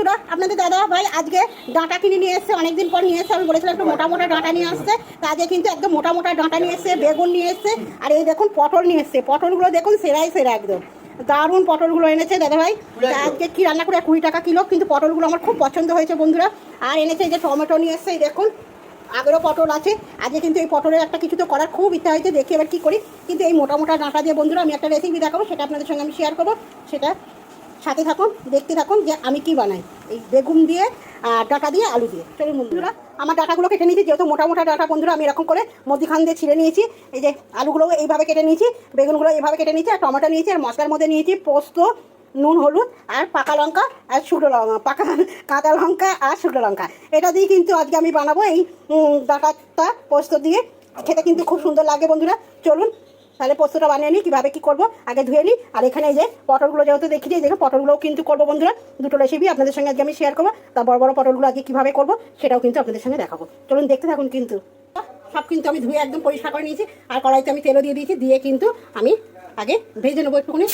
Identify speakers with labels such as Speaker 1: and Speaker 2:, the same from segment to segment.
Speaker 1: বন্ধুরা আপনাদের দাদা ভাই আজকে ডাঁটা কিনে নিয়ে এসছে অনেকদিন পর নিয়ে এসছে। আমি বলেছিলাম একটু মোটা মোটা ডাঁটা নিয়ে আসছে তা আজকে কিন্তু একদম মোটা মোটা ডাঁটা নিয়ে এসছে বেগুন নিয়ে এসছে আর এই দেখুন পটল নিয়ে এসছে। পটলগুলো দেখুন সেরাই সেরা একদম। দারুণ পটলগুলো এনেছে দাদা ভাই। আজকে কি রান্না করে? কুড়ি টাকা কিলো কিন্তু পটলগুলো আমার খুব পছন্দ হয়েছে বন্ধুরা। আর এনেছে এই যে টমেটো নিয়ে এসছে এই দেখুন আগেরও পটল আছে। আজকে কিন্তু এই পটলের একটা কিছু তো করার খুব ইচ্ছা হয়েছে দেখি এবার কী করি। কিন্তু এই মোটা মোটা ডাঁটা দিয়ে বন্ধুরা আমি একটা রেসিপি দেখাবো সেটা আপনাদের সঙ্গে আমি শেয়ার করব। সেটা সাথে থাকুন, দেখতে থাকুন যে আমি কি বানাই। এই বেগুন দিয়ে, আর ডাটা দিয়ে, আলু দিয়ে। চলুন বন্ধুরা, আমার ডাটাগুলো কেটে নিয়েছি, যেহেতু মোটা মোটা ডাটা বন্ধুরা, আমি এরকম করে মধ্যিখান দিয়ে ছিঁড়ে নিয়েছি। এই যে আলুগুলো এইভাবে কেটে নিয়েছি, বেগুনগুলো এইভাবে কেটে নিয়েছি, আর টমেটো নিয়েছি, আর মশলার মধ্যে নিয়েছি পোস্ত, নুন, হলুদ, আর পাকা লঙ্কা, আর শুকনো লঙ্কা, পাকা কাঁচা লঙ্কা, আর শুকনো লঙ্কা। এটা দিয়ে কিন্তু আজকে আমি বানাবো এই ডাটাটা পোস্ত দিয়ে। খেতে কিন্তু খুব সুন্দর লাগে বন্ধুরা। চলুন তাহলে পোস্তটা বানিয়ে নিই, কীভাবে কী করব? আগে ধুয়ে নিই। আর এখানে এই যে পটলগুলো যেহেতু দেখি যে পটলগুলোও কিন্তু করব বন্ধুরা। দুটো রেসিপি আপনাদের সঙ্গে আজকে আমি শেয়ার করব। তা বড় বড় পটলগুলো আজকে কীভাবে করব, সেটাও কিন্তু আপনাদের সঙ্গে দেখাবো। চলুন দেখতে থাকুন কিন্তু। সব কিন্তু আমি ধুয়ে একদম পরিষ্কার করে নিয়েছি। আর কড়াইতে আমি তেলও দিয়ে দিয়েছি, দিয়ে কিন্তু আমি আগে ভেজে নেব একটুখানি।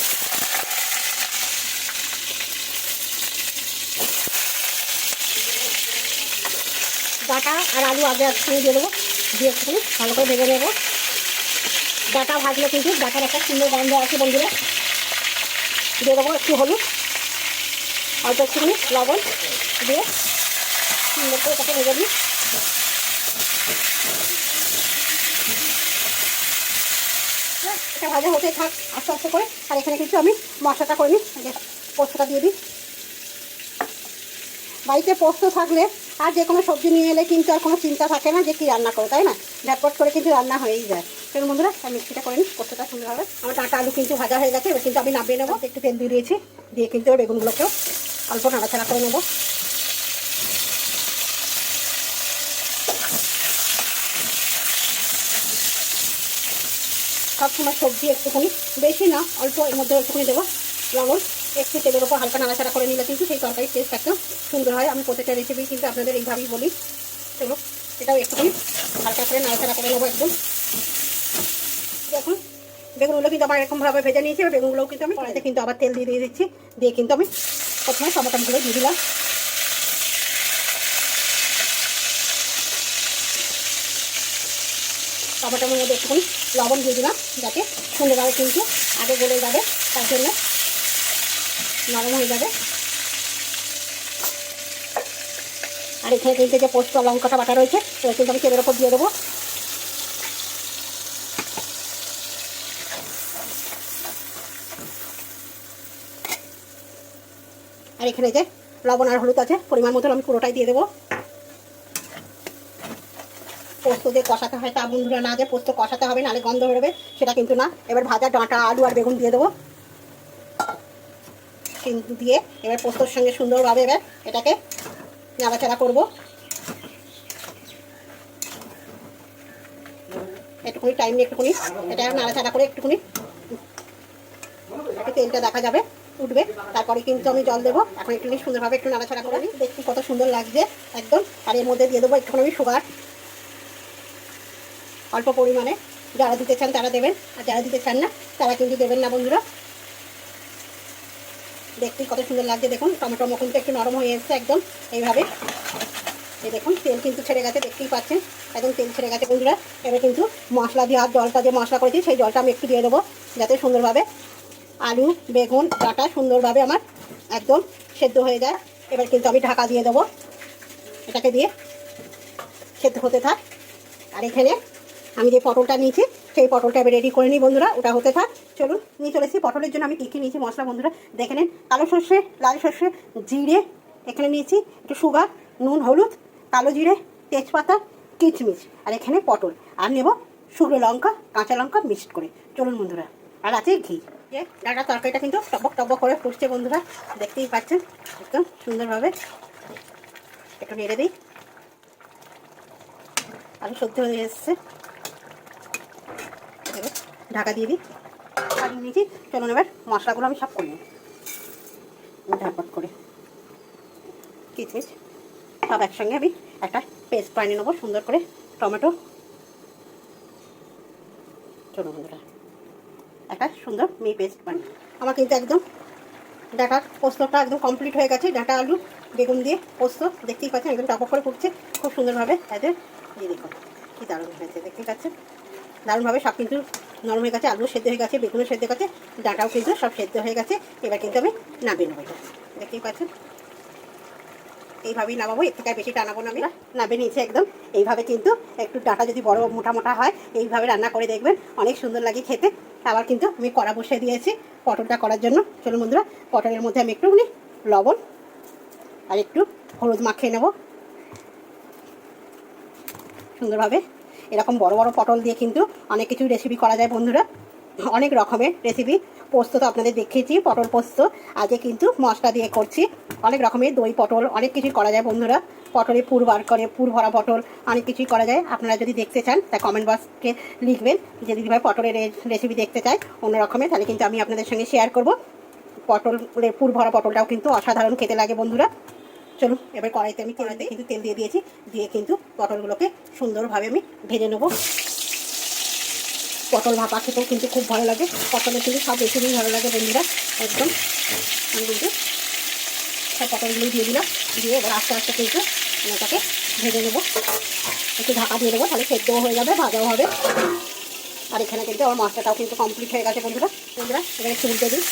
Speaker 1: ডাটা আর আলু আগে একসঙ্গে দিয়ে দেবো, দিয়ে একটুখানি ভালো করে ভেজে নেব। ডাটা ভাজলে কিন্তু ডাটার একটা সুন্দর গন্ধ আছে বন্ধুরা। দিয়ে দেবো একটু হলুদ, অল্প একটুখানি লবণ দিয়ে সুন্দর করে তাকে ভেজে দিই এটা ভাজা হতে থাক, আস্তে আস্তে করে। আর এখানে কিন্তু আমি মশলাটা করে নিই পোস্তটা দিয়ে দিই। বাড়িতে পোস্ত থাকলে আর যে কোনো সবজি নিয়ে এলে কিন্তু আর কোনো চিন্তা থাকে না যে কী রান্না করো তাই না? ঝটপট করে কিন্তু রান্না হয়েই যায়। চলুন বন্ধুরা, আমি মিক্সিটা করে নিই পোস্তটা সুন্দর হবে। আমার টাটা আলু কিন্তু ভাজা হয়ে গেছে, এবার কিন্তু আমি নামিয়ে নেব। একটু তেল দিয়ে দিয়েছি, দিয়ে কিন্তু বেগুনগুলোকেও অল্প নাড়াচাড়া করে নেব। সবসময় সবজি একটুখানি, বেশি না, অল্প এর মধ্যে একটুখানি দেবো লবণ। একটু তেলের ওপর হালকা নাড়াচাড়া করে নিলে কিন্তু সেই তরকারির টেস্ট একদম সুন্দর হয়। আমি প্রত্যেকটা রেসিপি কিন্তু আপনাদের এইভাবেই বলি। চলো, এটাও একটুখানি হালকা করে নাড়াচাড়া করে নেব একদম। বেগুনগুলো কিন্তু আমার এরকমভাবে ভেজে নিয়েছি। এবার বেগুনগুলোও কিন্তু আমি কড়াইতে কিন্তু আবার তেল দিয়ে দিয়ে দিচ্ছি। দিয়ে কিন্তু আমি প্রথমে টমাটোগুলো দিয়ে দিলাম। টমেটোর মধ্যে একটুখানি লবণ দিয়ে দিলাম, যাতে সুন্দরভাবে কিন্তু আগে গলে যাবে, তার জন্য নরম হয়ে যাবে। আর এখানে কিন্তু যে পোস্ত লঙ্কাটা বাটা রয়েছে সেটা কিন্তু আমি তেলের ওপর দিয়ে দেবো। আর এখানে যে লবণ আর হলুদ আছে, পরিমাণ মতন আমি পুরোটাই দিয়ে দেবো। পোস্ত দিয়ে কষাতে হয় তা বন্ধুরা না যে পোস্ত কষাতে হবে নাহলে গন্ধ বেরোবে, সেটা কিন্তু না। এবার ভাজা ডাঁটা, আলু আর বেগুন দিয়ে দেবো। কিন্তু দিয়ে এবার পোস্তর সঙ্গে সুন্দরভাবে এবার এটাকে নাড়াচাড়া করব। একটুখানি টাইম নিয়ে একটুখানি এটা নাড়াচাড়া করে একটুখানি। তেলটা দেখা যাবে। উঠবে। তারপরে কিন্তু আমি জল দেবো। এখন একটুখানি সুন্দরভাবে একটু নাড়াচাড়া করে নিই। দেখছি কত সুন্দর লাগছে একদম। আর এর মধ্যে দিয়ে দেবো একটুখানি আমি সুগার। অল্প পরিমাণে। যারা দিতে চান তারা দেবেন। আর যারা দিতে চান না, তারা কিন্তু দেবেন না বন্ধুরা। দেখতে কত সুন্দর লাগছে। দেখুন, টমেটো মখন একটু নরম হয়ে এসছে একদম এইভাবে। এই দেখুন, তেল কিন্তু ছেড়ে গেছে, দেখতেই পাচ্ছেন। একদম তেল ছেড়ে গেছে বন্ধুরা। এবার কিন্তু মশলা দিয়ে, আর জলটা যে মশলা করেছি, সেই জলটা আমি একটু দিয়ে দেবো, যাতে সুন্দরভাবে আলু, বেগুন, ডাটা সুন্দরভাবে আমার একদম সেদ্ধ হয়ে যায়। এবার কিন্তু আমি ঢাকা দিয়ে দেবো। এটাকে দিয়ে সেদ্ধ হতে থাক। আর এখানে আমি যে পটলটা নিয়েছি, সেই পটলটা আমি রেডি করে নিই বন্ধুরা, ওটা হতে থাক। চলুন, নিয়ে চলে এসেছি। পটলের জন্য আমি কী কী নিয়েছি মশলা বন্ধুরা, দেখে নিন। কালো সর্ষে, লাল সর্ষে, জিরে, এখানে নিয়েছি একটু সুগার, নুন, হলুদ, কালো জিরে, তেজপাতা, কিচমিচ, আর এখানে পটল। আর নেব শুকনো লঙ্কা, কাঁচা লঙ্কা মিক্সড করে। চলুন বন্ধুরা, আর আছে ঘি। যে ডাটা তরকারিটা কিন্তু টবক টবক করে ফুটছে বন্ধুরা, দেখতেই পাচ্ছেন, একদম সুন্দরভাবে। একটু নেড়ে দিই। আলু সদ্য হয়ে এসছে। ঢাকা দিয়ে দিই। কাটিয়ে নিয়েছি, চলুন এবার মশলাগুলো আমি সব করে নিই। করে। কিচমিচ, সব একসঙ্গে আমি একটা পেস্ট বানিয়ে নেব, সুন্দর করে টমেটো। চলুন বন্ধুরা। একটা সুন্দর মি পেস্ট বানিয়ে আমার কিন্তু একদম ডাটা পোস্তটা একদম কমপ্লিট হয়ে গেছে, ডাটা, আলু, বেগুন দিয়ে পোস্ত, দেখতেই পাচ্ছেন, একদম টপক করে ফুটছে, খুব সুন্দরভাবে এদের এই দেখুন, কী দারুণ হয়েছে, দেখতেই পাচ্ছেন? দারুণভাবে সব কিন্তু নরম হয়ে গেছে, আলু সেদ্ধ হয়ে গেছে, বেগুনও সেদ্ধ গেছে, ডাটাও কিন্তু সব সেদ্ধ হয়ে গেছে, এবার কিন্তু আমি নামিয়ে নেব দেখতেই পাচ্ছেন? এইভাবেই নামাবো, এর থেকে বেশি টানাবো না আমি নাবে নিয়েছি একদম, এইভাবে কিন্তু একটু ডাটা যদি বড় মোটা মোটা হয়, এইভাবে রান্না করে দেখবেন, অনেক সুন্দর লাগে খেতে আবার কিন্তু আমি কড়া বসিয়ে দিয়েছি পটলটা করার জন্য। চলুন বন্ধুরা, পটলের মধ্যে আমি একটুখানি লবণ আর একটু হলুদ মাখিয়ে নেব। সুন্দরভাবে এরকম বড় বড় পটল দিয়ে কিন্তু অনেক কিছু রেসিপি করা যায় বন্ধুরা। অনেক রকমের রেসিপি পোস্ত তো আপনাদের দেখিয়েছি, পটল পোস্ত। আজকে কিন্তু মশলা দিয়ে করছি। অনেক রকমের দই পটল, অনেক কিছুই করা যায় বন্ধুরা। পটলে পুর বার করে, পুর ভরা পটল, অনেক কিছুই করা যায়। আপনারা যদি দেখতে চান, তা কমেন্ট বক্সকে লিখবেন। যে দিদিভাই পটলের রেসিপি দেখতে চায়, অন্য রকমের তাহলে কিন্তু আমি আপনাদের সঙ্গে শেয়ার করব। পটলের পুর ভরা পটলটাও কিন্তু অসাধারণ খেতে লাগে বন্ধুরা। চলুন, এবার কড়াইতে আমি কড়াইতে কিন্তু তেল দিয়ে দিয়েছি। দিয়ে কিন্তু পটলগুলোকে সুন্দরভাবে আমি ভেজে নেব। পটল ভাপা খেতেও কিন্তু খুব ভালো লাগে। পটলের কিন্তু সব রেসিপি ভালো লাগে বন্ধুরা। একদম। আমি কিন্তু সব পটলগুলো দিয়ে দিলাম। দিয়ে এবার আস্তে আস্তে কিন্তু এটাকে ভেজে নেব। একটু ঢাকা দিয়ে দেবো, তাহলে সেদ্ধও হয়ে যাবে, ভাজাও হবে। আর এখানে কিন্তু আমার মশলাটাও কিন্তু কমপ্লিট হয়ে গেছে বন্ধুরা। বন্ধুরা এখানে চুলতে দিই।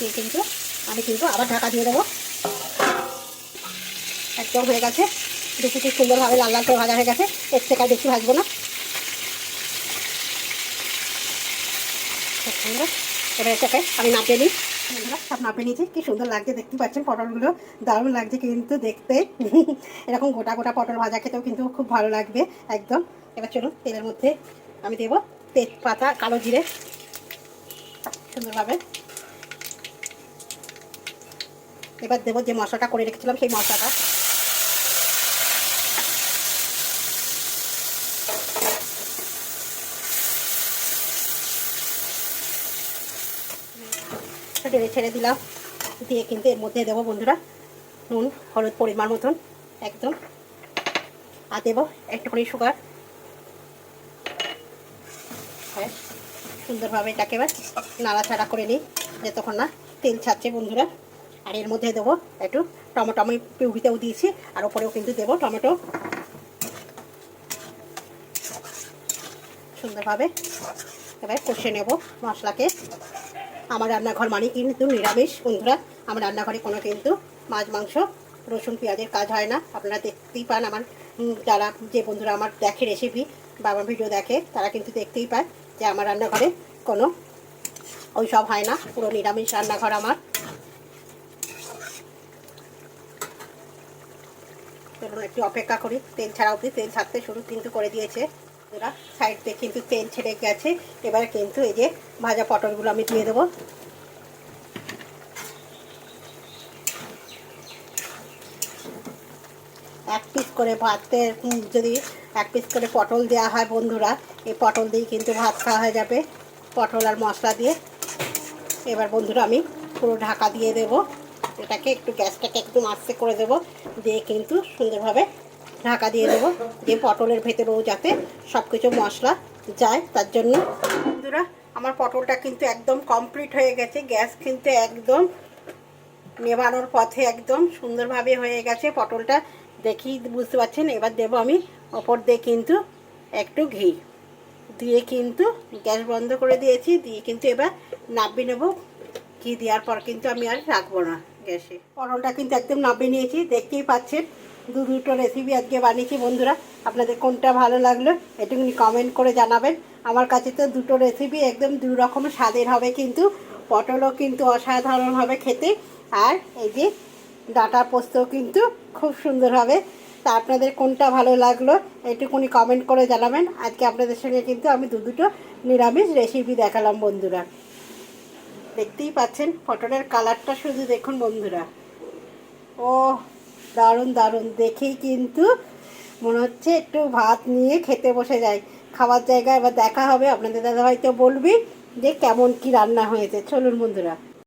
Speaker 1: দিয়ে কিন্তু আমি কিন্তু আবার ঢাকা দিয়ে দেবো। একদম হয়ে গেছে। দেখি কি সুন্দরভাবে লাল লাল করে ভাজা হয়ে গেছে। এর থেকে আর বেশি ভাজবো না। খুব এবার এটাকে আমি নাপিয়ে নিই। সব নাপিয়ে নিয়েছি। কি সুন্দর লাগছে, দেখতে পাচ্ছেন? পটলগুলো দারুণ লাগছে কিন্তু দেখতে। এরকম গোটা গোটা পটল ভাজা খেতেও কিন্তু খুব ভালো লাগবে, একদম। এবার চলুন, তেলের মধ্যে আমি দেবো তেজপাতা, কালো জিরে। সুন্দরভাবে এবার দেবো যে মশলাটা করে রেখেছিলাম, সেই মশলাটা। ঢেলে ছেড়ে দিলাম। দিয়ে কিন্তু এর মধ্যে দেবো বন্ধুরা, নুন, হলুদ পরিমাণ মতন, একদম। আর দেবো একটুখানি সুগার। হ্যাঁ সুন্দরভাবে এটাকে এবার নাড়াচাড়া করে নিই, যতক্ষণ না তেল ছাড়ছে বন্ধুরা। আর এর মধ্যে দেবো একটু টমেটো, আমি পিউরিতেও দিয়েছি, আর ওপরেও কিন্তু দেবো টমেটো। সুন্দরভাবে এবার কষে নেব মশলাকে। আমার রান্নাঘর মানে কিন্তু নিরামিষ, বন্ধুরা। আমার রান্নাঘরে কোনো কিন্তু মাছ, মাংস, রসুন, পেঁয়াজের কাজ হয় না। আপনারা দেখতেই পান আমার যারা যে বন্ধুরা আমার দেখে রেসিপি বা আমার ভিডিও দেখে, তারা কিন্তু দেখতেই পায় যে আমার রান্নাঘরে কোনো ওই সব হয় না। পুরো নিরামিষ রান্নাঘর আমার। চলুন একটু অপেক্ষা করি। তেল ছাড়া অবধি তেল ছাড়তে শুরু কিন্তু করে দিয়েছে। ওরা সাইড দিয়ে কিন্তু তেল ছেড়ে গেছে। এবার কিন্তু এই যে ভাজা পটলগুলো আমি দিয়ে দেবো। এক পিস করে উম, যদি এক পিস করে পটল দেওয়া হয় বন্ধুরা এই পটল দিয়েই কিন্তু ভাত খাওয়া হয়ে যাবে। পটল আর মশলা দিয়ে। এবার বন্ধুরা আমি পুরো ঢাকা দিয়ে দেব। এটাকে একটু গ্যাসটাকে একটু আস্তে করে দেব। দিয়ে কিন্তু সুন্দরভাবে ঢাকা দিয়ে দেবো। দিয়ে পটলের ভেতরেও যাতে সব কিছু মশলা যায়, তার জন্য। বন্ধুরা, আমার পটলটা কিন্তু একদম কমপ্লিট হয়ে গেছে। গ্যাস কিন্তু একদম নেবানোর পথে একদম সুন্দরভাবে হয়ে গেছে পটলটা। দেখি, বুঝতে পারছেন? এবার দেবো আমি ওপর দিয়ে কিন্তু একটু ঘি। দিয়ে কিন্তু গ্যাস বন্ধ করে দিয়েছি। দিয়ে কিন্তু এবার নাবিয়ে নেব। ঘি দেওয়ার পর কিন্তু আমি আর রাখব না। গ্যাসে পটলটা কিন্তু একদম নাবিয়ে নিয়েছি, দেখতেই পাচ্ছেন। দু দুটো রেসিপি আজকে বানিয়েছি বন্ধুরা। আপনাদের কোনটা ভালো লাগল এটুকুনি কমেন্ট করে জানাবেন। আমার কাছে তো দুটো রেসিপি একদম দু রকম স্বাদের হবে কিন্তু, পটলও কিন্তু অসাধারণ হবে খেতে। আর এই যে ডাটা পোস্ত কিন্তু খুব সুন্দর হবে। তা আপনাদের কোনটা ভালো লাগল এটুকুনি কমেন্ট করে জানাবেন। আজকে আপনাদের সঙ্গে কিন্তু আমি দু দুটো নিরামিষ রেসিপি দেখালাম বন্ধুরা। দেখতেই পাচ্ছেন পটলের কালারটা শুধু দেখুন বন্ধুরা। ও দারুণ দারুণ। দেখেই কিন্তু মনে হচ্ছে একটু ভাত নিয়ে খেতে বসে যায়। খাবার জায়গায় এবার দেখা হবে, আপনাদের দাদা হয়তো বলবি যে কেমন কি রান্না হয়েছে। চলুন বন্ধুরা।